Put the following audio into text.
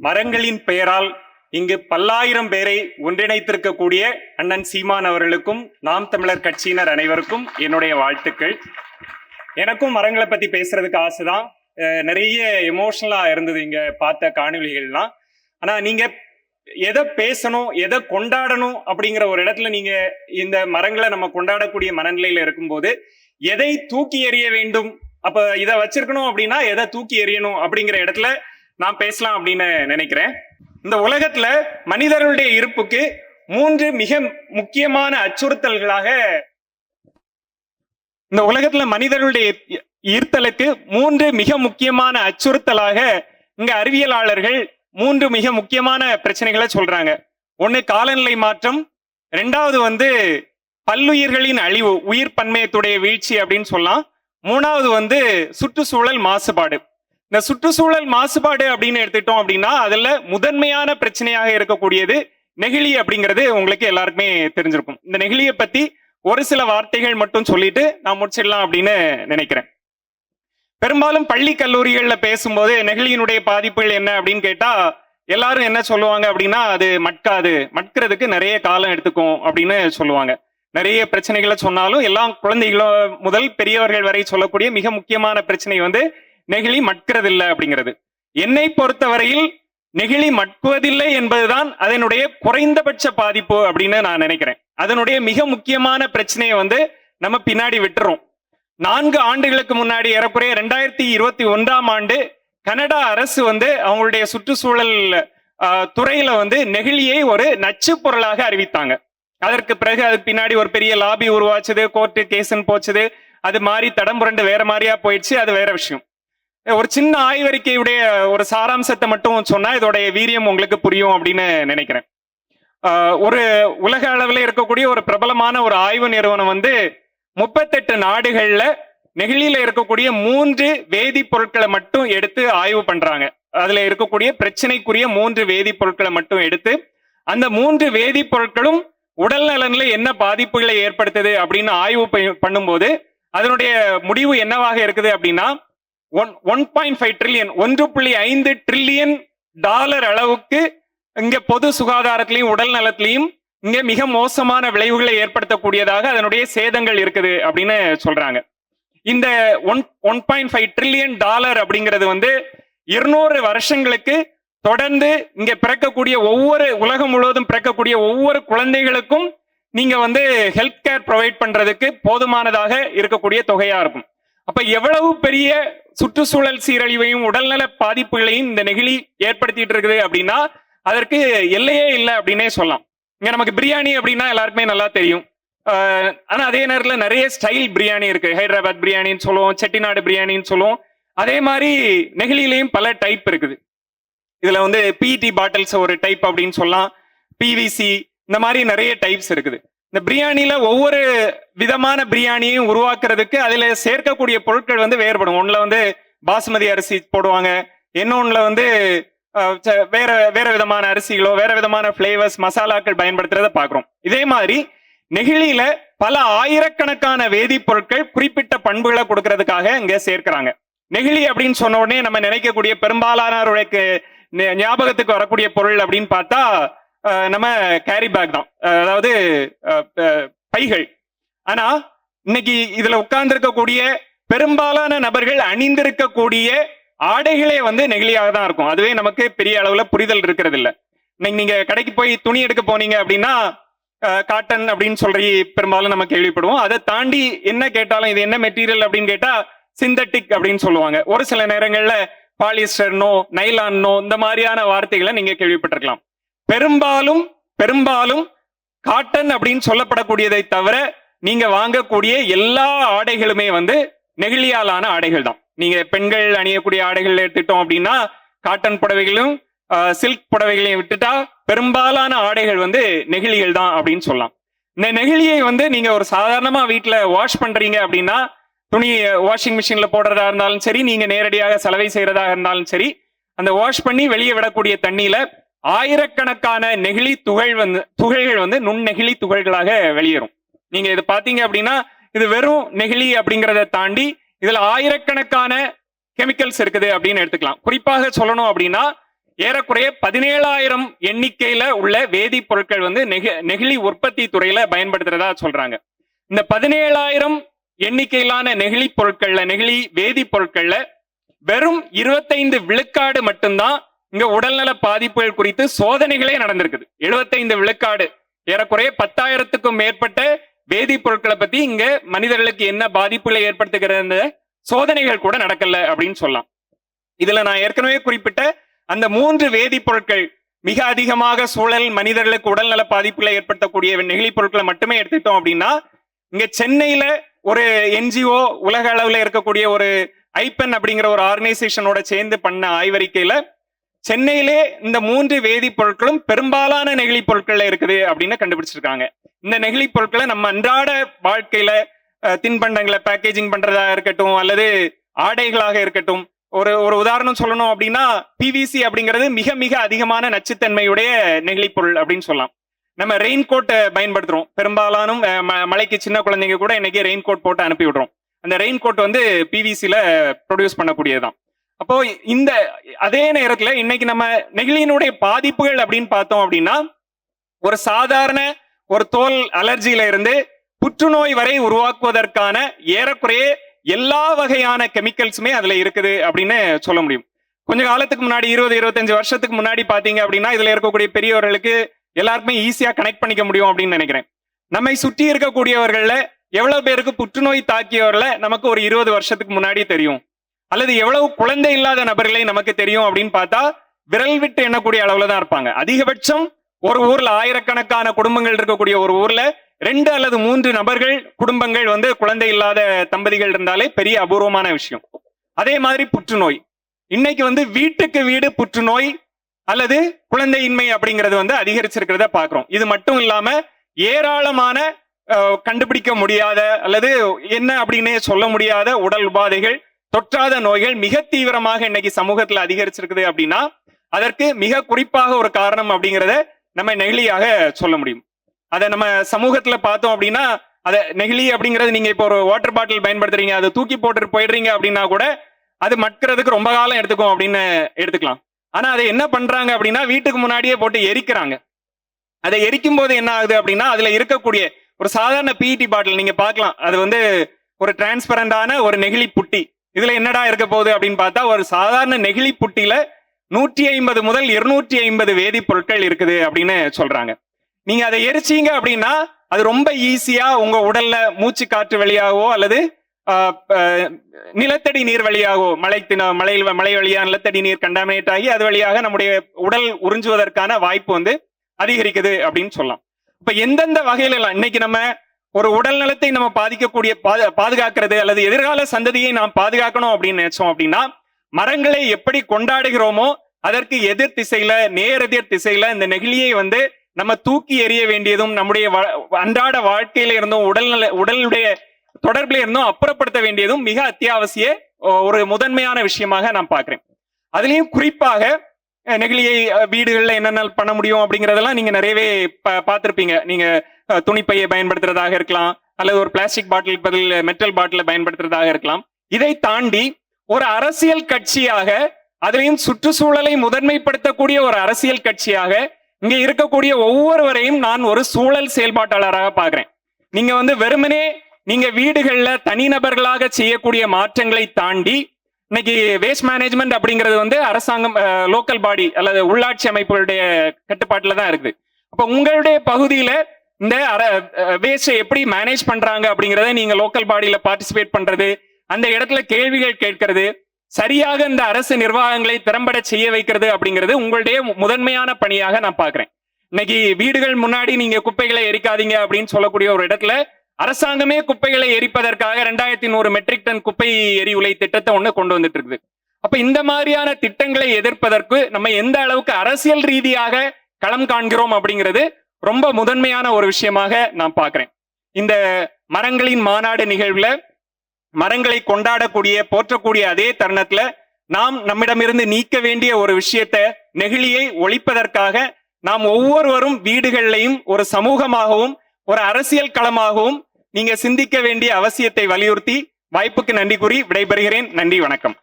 மரங்களின் பெயரால் இங்கு பல்லாயிரம் பேரை ஒன்றிணைத்திருக்கக்கூடிய அண்ணன் சீமான் அவர்களுக்கும் நாம் தமிழர் கட்சியினர் அனைவருக்கும் என்னுடைய வாழ்த்துக்கள். எனக்கும் மரங்களை பத்தி பேசுறதுக்கு ஆசைதான். நிறைய எமோஷனலா இருந்தது இங்க பார்த்த காணொலிகள்லாம் ஆனா நீங்க எதை பேசணும் எதை கொண்டாடணும் அப்படிங்கிற ஒரு இடத்துல நீங்க இந்த மரங்களை நம்ம கொண்டாடக்கூடிய மனநிலையில இருக்கும்போது எதை தூக்கி எறிய வேண்டும்? அப்ப இதை வச்சிருக்கணும் அப்படின்னா எதை தூக்கி எறியணும் அப்படிங்கிற இடத்துல நான் பேசலாம் அப்படின்னு நினைக்கிறேன். இந்த உலகத்துல மனிதர்களுடைய இருப்புக்கு மூன்று மிக முக்கியமான அச்சுறுத்தல்களாக இந்த உலகத்துல மனிதர்களுடைய ஈர்த்தலுக்கு மூன்று மிக முக்கியமான அச்சுறுத்தலாக இங்க அறிவியலாளர்கள் மூன்று மிக முக்கியமான பிரச்சனைகளை சொல்றாங்க. ஒன்று காலநிலை மாற்றம் ரெண்டாவது வந்து பல்லுயிர்களின் அழிவு உயிர் பன்மையத்துடைய வீழ்ச்சி அப்படின்னு சொல்லலாம். மூணாவது வந்து சுற்றுச்சூழல் மாசுபாடு. இந்த சுற்றுச்சூழல் மாசுபாடு அப்படின்னு எடுத்துட்டோம் அப்படின்னா அதுல முதன்மையான பிரச்சனையாக இருக்கக்கூடியது நெகிழி அப்படிங்கிறது உங்களுக்கு எல்லாருக்குமே தெரிஞ்சிருக்கும். இந்த நெகிழியை பத்தி ஒரு சில வார்த்தைகள் மட்டும் சொல்லிட்டு நான் முடிச்சிடலாம் அப்படின்னு நினைக்கிறேன். பெரும்பாலும் பள்ளி கல்லூரிகளில் பேசும்போது நெகிழியினுடைய பாதிப்புகள் என்ன அப்படின்னு கேட்டா எல்லாரும் என்ன சொல்லுவாங்க அப்படின்னா அது மட்காது மட்கிறதுக்கு நிறைய காலம் எடுத்துக்கும் அப்படின்னு சொல்லுவாங்க. நிறைய பிரச்சனைகளை சொன்னாலும் எல்லா குழந்தைகளும் முதல் பெரியவர்கள் வரை சொல்லக்கூடிய மிக முக்கியமான பிரச்சனை வந்து நெகிழி மட்கிறதில்லை அப்படிங்கிறது. என்னை பொறுத்தவரையில் நெகிழி மட்குவதில்லை என்பதுதான் அதனுடைய குறைந்தபட்ச பாதிப்பு அப்படின்னு நான் நினைக்கிறேன். அதனுடைய மிக முக்கியமான பிரச்சனையை வந்து நம்ம பின்னாடி விட்டுறோம். நான்கு ஆண்டுகளுக்கு முன்னாடி ஏறக்குறைய ரெண்டாயிரத்தி இருபத்தி ஒன்றாம் ஆண்டு கனடா அரசு வந்து அவங்களுடைய சுற்றுச்சூழல் ஆஹ், துறையில வந்து நெகிழியை ஒரு நச்சு பொருளாக அறிவித்தாங்க. அதற்கு பிறகு அதுக்கு பின்னாடி ஒரு பெரிய லாபி உருவாச்சுது கோர்ட்டு கேஸ்ன்னு போச்சுது. அது மாதிரி தடம் புரண்டு வேற மாதிரியா போயிடுச்சு. அது வேற விஷயம். ஒரு சின்ன ஆய்வறிக்கையுடைய ஒரு சாராம்சத்தை மட்டும் சொன்னா இதோடைய வீரியம் உங்களுக்கு புரியும் அப்படின்னு நினைக்கிறேன். ஒரு உலக அளவில் இருக்கக்கூடிய ஒரு பிரபலமான ஒரு ஆய்வு நிறுவனம் வந்து முப்பத்தெட்டு நாடுகள்ல நெகிழியில இருக்கக்கூடிய மூன்று வேதிப்பொருட்களை மட்டும் எடுத்து ஆய்வு பண்றாங்க. அதுல இருக்கக்கூடிய பிரச்சனைக்குரிய மூன்று வேதிப்பொருட்களை மட்டும் எடுத்து அந்த மூன்று வேதிப்பொருட்களும் உடல் நலனில் என்ன பாதிப்புகளை ஏற்படுத்துது அப்படின்னு ஆய்வு ப- பண்ணும்போது அதனுடைய முடிவு என்னவாக இருக்குது அப்படின்னா one one point five trillion ஒன்று புள்ளி ஐந்து ட்ரில்லியன் டாலர் அளவுக்கு இங்க பொது சுகாதாரத்திலையும் உடல் நலத்திலையும் இங்க மிக மோசமான விளைவுகளை ஏற்படுத்தக்கூடியதாக அதனுடைய சேதங்கள் இருக்குது அப்படின்னு சொல்றாங்க. இந்த one one point five trillion dollar அப்படிங்கிறது வந்து இருநூறு வருஷங்களுக்கு தொடர்ந்து இங்க பிறக்கக்கூடிய ஒவ்வொரு உலகம் முழுவதும் பிறக்கக்கூடிய ஒவ்வொரு குழந்தைகளுக்கும் நீங்க வந்து ஹெல்த் கேர் ப்ரொவைட் பண்றதுக்கு போதுமானதாக இருக்கக்கூடிய தொகையா இருக்கும். அப்ப எவ்வளவு பெரிய சுற்றுச்சூழல் சீரழிவையும் உடல்நல பாதிப்புகளையும் இந்த நெகிழி ஏற்படுத்திட்டு இருக்குது அப்படின்னா அதற்கு எல்லையே இல்லை அப்படின்னே சொல்லலாம். இங்க நமக்கு பிரியாணி அப்படின்னா எல்லாருக்குமே நல்லா தெரியும். ஆனா அதே நேரத்தில் நிறைய ஸ்டைல் பிரியாணி இருக்கு. ஹைதராபாத் பிரியாணின்னு சொல்லுவோம் செட்டிநாடு பிரியாணின்னு சொல்லுவோம். அதே மாதிரி நெகிழிலையும் பல டைப் இருக்குது. இதுல வந்து பிடி பாட்டில்ஸ் ஒரு டைப் அப்படின்னு சொல்லலாம். பிவிசி இந்த மாதிரி நிறைய டைப்ஸ் இருக்குது. இந்த பிரியாணியில ஒவ்வொரு விதமான பிரியாணியும் உருவாக்குறதுக்கு அதுல சேர்க்கக்கூடிய பொருட்கள் வந்து வேறுபடும். ஒன்றுல வந்து பாசுமதி அரிசி போடுவாங்க. இன்னொன்னுல வந்து ச- வேற வேற விதமான அரிசிகளோ வேற விதமான ஃபிளேவர்ஸ் மசாலாக்கள் பயன்படுத்துறத பாக்குறோம். இதே மாதிரி நெகிழியில பல ஆயிரக்கணக்கான வேதிப்பொருட்கள் குறிப்பிட்ட பண்புகளை கொடுக்கறதுக்காக இங்க சேர்க்கிறாங்க. நெகிழி அப்படின்னு சொன்ன உடனே நம்ம நினைக்கக்கூடிய பெரும்பாலானவர்களுக்கு ஞாபகத்துக்கு வரக்கூடிய பொருள் அப்படின்னு பார்த்தா நம்ம கேரி பேக் தான். அதாவது பைகள். ஆனா இன்னைக்கு இதுல உட்கார்ந்துருக்கக்கூடிய பெரும்பாலான நபர்கள் அணிந்திருக்கக்கூடிய ஆடைகளே வந்து நெகிழியாக தான் இருக்கும். அதுவே நமக்கு பெரிய அளவுல புரிதல் இருக்கிறது இல்லை இன்னைக்கு நீங்க கடைக்கு போய் துணி எடுக்க போனீங்க அப்படின்னா காட்டன் அப்படின்னு சொல்லி பெரும்பாலும் நம்ம கேள்விப்படுவோம். அதை தாண்டி என்ன கேட்டாலும் இது என்ன மெட்டீரியல் அப்படின்னு கேட்டா சிந்தட்டிக் அப்படின்னு சொல்லுவாங்க. ஒரு சில நேரங்கள்ல பாலிஸ்டர்னோ நைலான்னோ இந்த மாதிரியான வார்த்தைகளை நீங்க கேள்விப்பட்டிருக்கலாம். பெரும்பாலும் பெரும்பாலும் காட்டன் அப்படின்னு சொல்லப்படக்கூடியதை தவிர நீங்க வாங்கக்கூடிய எல்லா ஆடைகளுமே வந்து நெகிழியாலான ஆடைகள் தான். நீங்க பெண்கள் அணியக்கூடிய ஆடைகள் எடுத்துட்டோம் அப்படின்னா காட்டன் புடவைகளும் சில்க் புடவைகளையும் விட்டுட்டா பெரும்பாலான ஆடைகள் வந்து நெகிழிகள் தான் அப்படின்னு சொல்லலாம். இந்த நெகிழியை வந்து நீங்க ஒரு சாதாரணமா வீட்டில் வாஷ் பண்றீங்க அப்படின்னா துணி வாஷிங் மிஷின்ல போடுறதா இருந்தாலும் சரி நீங்க நேரடியாக சலவை செய்யறதா இருந்தாலும் சரி அந்த வாஷ் பண்ணி வெளியே விடக்கூடிய தண்ணியில ஆயிரக்கணக்கான நெகிழி துகள் வந்து துகள்கள் வந்து நுண்ணெகிழி துகள்களாக வெளியேறும். நீங்க இது பாத்தீங்க அப்படின்னா இது வெறும் நெகிழி அப்படிங்கிறத தாண்டி இதுல ஆயிரக்கணக்கான கெமிக்கல்ஸ் இருக்குது அப்படின்னு எடுத்துக்கலாம். குறிப்பாக சொல்லணும் அப்படின்னா ஏறக்குறைய பதினேழாயிரம் எண்ணிக்கையில உள்ள வேதிப்பொருட்கள் வந்து நெகி நெகிழி உற்பத்தி துறையில பயன்படுத்துறதா சொல்றாங்க. இந்த பதினேழாயிரம் எண்ணிக்கையிலான நெகிழி பொருட்கள்ல நெகிழி வேதிப்பொருட்கள்ல வெறும் இருபத்தைந்து விழுக்காடு மட்டும்தான் இங்க உடல்நல பாதிப்புகள் குறித்து சோதனைகளே நடந்திருக்குது. எழுபத்தைந்து விழுக்காடு. ஏறக்குறைய பத்தாயிரத்துக்கும் மேற்பட்ட வேதிப்பொருட்களை பத்தி இங்க மனிதர்களுக்கு என்ன பாதிப்புகளை ஏற்படுத்துகிற சோதனைகள் கூட நடக்கல அப்படின்னு சொல்லலாம். இதுல நான் ஏற்கனவே குறிப்பிட்ட அந்த மூன்று வேதிப்பொருட்கள் மிக அதிகமாக சூழல் மனிதர்களுக்கு உடல்நல பாதிப்புகளை ஏற்படுத்தக்கூடிய நெகிழி பொருட்களை மட்டுமே எடுத்துட்டோம் அப்படின்னா இங்க சென்னையில ஒரு என்ஜிஓ உலக அளவில் இருக்கக்கூடிய ஒரு ஐபென் அப்படிங்கிற ஒரு ஆர்கனைசேஷனோட சேர்ந்து பண்ண ஆய்வறிக்கையில சென்னையிலே இந்த மூன்று வேதிப்பொருட்களும் பெரும்பாலான நெகிழி பொருட்கள்ல இருக்குது அப்படின்னு கண்டுபிடிச்சிருக்காங்க. இந்த நெகிழி பொருட்களை நம்ம அன்றாட வாழ்க்கையில தின்பண்டங்களை பேக்கேஜிங் பண்றதா இருக்கட்டும் அல்லது ஆடைகளாக இருக்கட்டும் ஒரு ஒரு உதாரணம் சொல்லணும் அப்படின்னா பிவிசி அப்படிங்கிறது மிக மிக அதிகமான நச்சுத்தன்மையுடைய நெகிழி பொருள் அப்படின்னு சொல்லலாம். நம்ம ரெயின் கோட்டை பயன்படுத்துறோம். பெரும்பாலானும் மலைக்கு ம- சின்ன குழந்தைங்க கூட இன்னைக்கு ரெயின் கோட் போட்டு அனுப்பி விடுறோம் அந்த ரெயின் கோட் வந்து பிவிசியில ப்ரொடியூஸ் பண்ணக்கூடியதுதான். அப்போ இந்த அதே நேரத்துல இன்னைக்கு நம்ம நெகிழியினுடைய பாதிப்புகள் அப்படின்னு பார்த்தோம் அப்படின்னா ஒரு சாதாரண ஒரு தோல் அலர்ஜியில இருந்து புற்றுநோய் வரை உருவாக்குவதற்கான ஏறக்குறைய எல்லா வகையான கெமிக்கல்ஸுமே அதுல இருக்குது அப்படின்னு சொல்ல முடியும். கொஞ்ச காலத்துக்கு முன்னாடி இருபது இருபத்தஞ்சு வருஷத்துக்கு முன்னாடி பாத்தீங்க அப்படின்னா இதுல இருக்கக்கூடிய பெரியவர்களுக்கு எல்லாருக்குமே ஈஸியா கனெக்ட் பண்ணிக்க முடியும் அப்படின்னு நினைக்கிறேன். நம்மை சுற்றி இருக்கக்கூடியவர்கள்ல எவ்வளவு பேருக்கு புற்றுநோய் தாக்கியவர்கள நமக்கு ஒரு இருபது வருஷத்துக்கு முன்னாடி தெரியும். அல்லது எவ்வளவு குழந்தை இல்லாத நபர்களை நமக்கு தெரியும் அப்படின்னு பார்த்தா விரல் விட்டு எண்ணக்கூடிய அளவுல தான் இருப்பாங்க. அதிகபட்சம் ஒரு ஊர்ல ஆயிரக்கணக்கான குடும்பங்கள் இருக்கக்கூடிய ஒரு ஊர்ல ரெண்டு அல்லது மூன்று நபர்கள் குடும்பங்கள் வந்து குழந்தை இல்லாத தம்பதிகள் இருந்தாலே பெரிய அபூர்வமான விஷயம். அதே மாதிரி புற்றுநோய். இன்னைக்கு வந்து வீட்டுக்கு வீடு புற்றுநோய் அல்லது குழந்தையின்மை அப்படிங்கிறது வந்து அதிகரிச்சிருக்கிறத பாக்குறோம் இது மட்டும் இல்லாம ஏராளமான கண்டுபிடிக்க முடியாத அல்லது என்ன அப்படின்னு சொல்ல முடியாத உடல் உபாதைகள் தொற்றாத நோய்கள் மிக தீவிரமாக இன்னைக்கு சமூகத்துல அதிகரிச்சிருக்குது அப்படின்னா அதற்கு மிக குறிப்பாக ஒரு காரணம் அப்படிங்கிறத நம்ம நெகிழியாக சொல்ல முடியும். அதை நம்ம சமூகத்துல பார்த்தோம் அப்படின்னா அதை நெகிழி அப்படிங்கிறது நீங்க இப்போ ஒரு வாட்டர் பாட்டில் பயன்படுத்துறீங்க அதை தூக்கி போட்டுட்டு போயிடுறீங்க அப்படின்னா கூட அது மட்கிறதுக்கு ரொம்ப காலம் எடுத்துக்கும் அப்படின்னு எடுத்துக்கலாம். ஆனா அதை என்ன பண்றாங்க அப்படின்னா வீட்டுக்கு முன்னாடியே போட்டு எரிக்கிறாங்க. அதை எரிக்கும் போது என்ன ஆகுது அப்படின்னா அதுல இருக்கக்கூடிய ஒரு சாதாரண பிஇடி பாட்டில் நீங்க பார்க்கலாம். அது வந்து ஒரு டிரான்ஸ்பரண்டான ஒரு நெகிழி புட்டி. இதுல என்னடா இருக்க போகுது அப்படின்னு பார்த்தா ஒரு சாதாரண நெகிழி புட்டியில நூற்றி ஐம்பது முதல் இருநூற்றி ஐம்பது வேதிப்பொருட்கள் இருக்குது அப்படின்னு சொல்றாங்க. நீங்க அதை எரிச்சீங்க அப்படின்னா அது ரொம்ப ஈஸியா உங்க உடல்ல மூச்சு காற்று வழியாகவோ அல்லது நிலத்தடி நீர் வழியாகவோ மழை தின மலை மழை வழியா நிலத்தடி நீர் கண்டாமினேட் ஆகி அது வழியாக நம்முடைய உடல் உறிஞ்சுவதற்கான வாய்ப்பு வந்து அதிகரிக்குது அப்படின்னு சொல்லலாம். இப்ப எந்தெந்த வகையில இன்னைக்கு நம்ம ஒரு உடல் நலத்தை நம்ம பாதிக்கக்கூடிய பா- பாதுகாக்கிறது அல்லது எதிர்கால சந்ததியை நாம் பாதுகாக்கணும் அப்படின்னு நினைச்சோம் அப்படின்னா மரங்களை எப்படி கொண்டாடுகிறோமோ அதற்கு எதிர் திசையில நேரெதிர் திசையில இந்த நெகிழியை வந்து நம்ம தூக்கி எறிய வேண்டியதும் நம்முடைய அன்றாட வாழ்க்கையில இருந்தும் உடல்நல உடலுடைய தொடர்பில் இருந்தும் அப்புறப்படுத்த வேண்டியதும் மிக அத்தியாவசிய ஒரு முதன்மையான விஷயமாக நான் பார்க்குறேன். அதுலயும் குறிப்பாக நெகிழியை வீடுகளில் என்னென்ன பண்ண முடியும் அப்படிங்கிறதெல்லாம் நீங்க நிறையவே பா- பார்த்துருப்பீங்க. நீங்கள் துணிப்பையை பயன்படுத்துறதாக இருக்கலாம் அல்லது ஒரு பிளாஸ்டிக் பாட்டில் பதில் மெட்டல் பாட்டில பயன்படுத்துறதாக இருக்கலாம். இதை தாண்டி ஒரு அரசியல் கட்சியாக அதுலயும் சுற்றுச்சூழலை முதன்மைப்படுத்தக்கூடிய ஒரு அரசியல் கட்சியாக இங்க இருக்கக்கூடிய ஒவ்வொருவரையும் நான் ஒரு சூழல் செயல்பாட்டாளராக பார்க்கிறேன். நீங்க வந்து வெறுமனே நீங்க வீடுகள்ல தனிநபர்களாக செய்யக்கூடிய மாற்றங்களை தாண்டி இன்னைக்கு வேஸ்ட் மேனேஜ்மெண்ட் அப்படிங்கிறது வந்து அரசாங்கம் லோக்கல் பாடி அல்லது உள்ளாட்சி அமைப்புகளுடைய கட்டுப்பாட்டில் தான் இருக்குது. அப்போ உங்களுடைய பகுதியில் இந்த வேஸ்ட்டை எப்படி மேனேஜ் பண்றாங்க அப்படிங்கறத நீங்க லோக்கல் பாடியில பார்ட்டிசிபேட் பண்றது அந்த இடத்துல கேள்விகள் கேட்கறது சரியாக இந்த அரசு நிர்வாகங்களை திறம்பட செய்ய வைக்கிறது அப்படிங்கிறது உங்களுடைய முதன்மையான பணியாக நான் பாக்குறேன் இன்னைக்கு வீடுகள் முன்னாடி நீங்க குப்பைகளை எரிக்காதீங்க அப்படின்னு சொல்லக்கூடிய ஒரு இடத்துல அரசாங்கமே குப்பைகளை எரிப்பதற்காக ரெண்டாயிரத்தி நூறு மெட்ரிக் டன் குப்பை எரிவுலை திட்டத்தை ஒண்ணு கொண்டு வந்துட்டு இருக்குது. அப்ப இந்த மாதிரியான திட்டங்களை எதிர்ப்பதற்கு நம்ம எந்த அளவுக்கு அரசியல் ரீதியாக களம் காண்கிறோம் அப்படிங்கிறது ரொம்ப முதன்மையான ஒரு விஷயமாக நான் பார்க்குறேன். இந்த மரங்களின் மாநாடு நிகழ்வுல மரங்களை கொண்டாடக்கூடிய போற்றக்கூடிய அதே தருணத்துல நாம் நம்மிடமிருந்து நீக்க வேண்டிய ஒரு விஷயத்தை நெகிழியை ஒழிப்பதற்காக நாம் ஒவ்வொருவரும் வீடுகள்லையும் ஒரு சமூகமாகவும் ஒரு அரசியல் களமாகவும் நீங்க சிந்திக்க வேண்டிய அவசியத்தை வலியுறுத்தி வாய்ப்புக்கு நன்றி கூறி விடைபெறுகிறேன். நன்றி வணக்கம்.